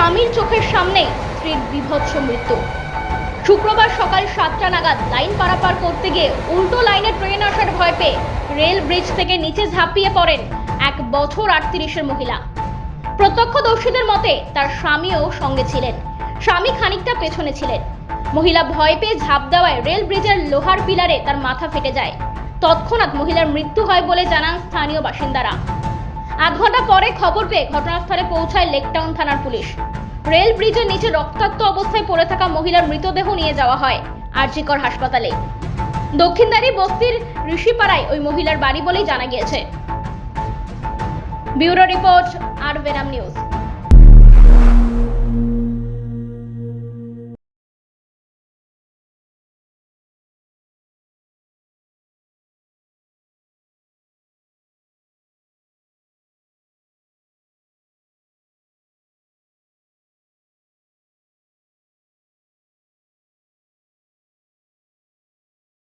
সেখানেই স্ত্রীর বিভৎস মৃত্যু। শুক্রবার সকাল সাতটা নাগাদ লাইন পারাপার করতে গিয়ে উল্টো লাইনে ট্রেন আসার ভয় পেয়ে রেল ব্রিজ থেকে নিচে ঝাঁপিয়ে পড়েন এক বছর আটত্রিশের মহিলা। প্রত্যক্ষদর্শীদের মতে তার স্বামীও সঙ্গে ছিলেন। স্বামী খানিকটা পেছনে ছিলেন। মহিলা ভয় পেয়ে ঝাঁপ দেওয়ায় রেল ব্রিজের লোহার পিলারে তার মাথা ফেটে যায়। তৎক্ষণাৎ মহিলার মৃত্যু হয় বলে জানান স্থানীয় বাসিন্দারা। আধ ঘণ্টা পরে খবর পেয়ে ঘটনাস্থলে পৌঁছায় লেকটাউন থানার পুলিশ। রেল ব্রিজের নিচে রক্তাক্ত অবস্থায় পড়ে থাকা মহিলার মৃতদেহ নিয়ে যাওয়া হয় আরজিকর হাসপাতালে। দক্ষিণদারি বস্তির ঋষিপাড়ায় ওই মহিলার বাড়ি বলেই জানা গিয়েছে। ব্যুরো রিপোর্ট আর বেনাম নিউজ।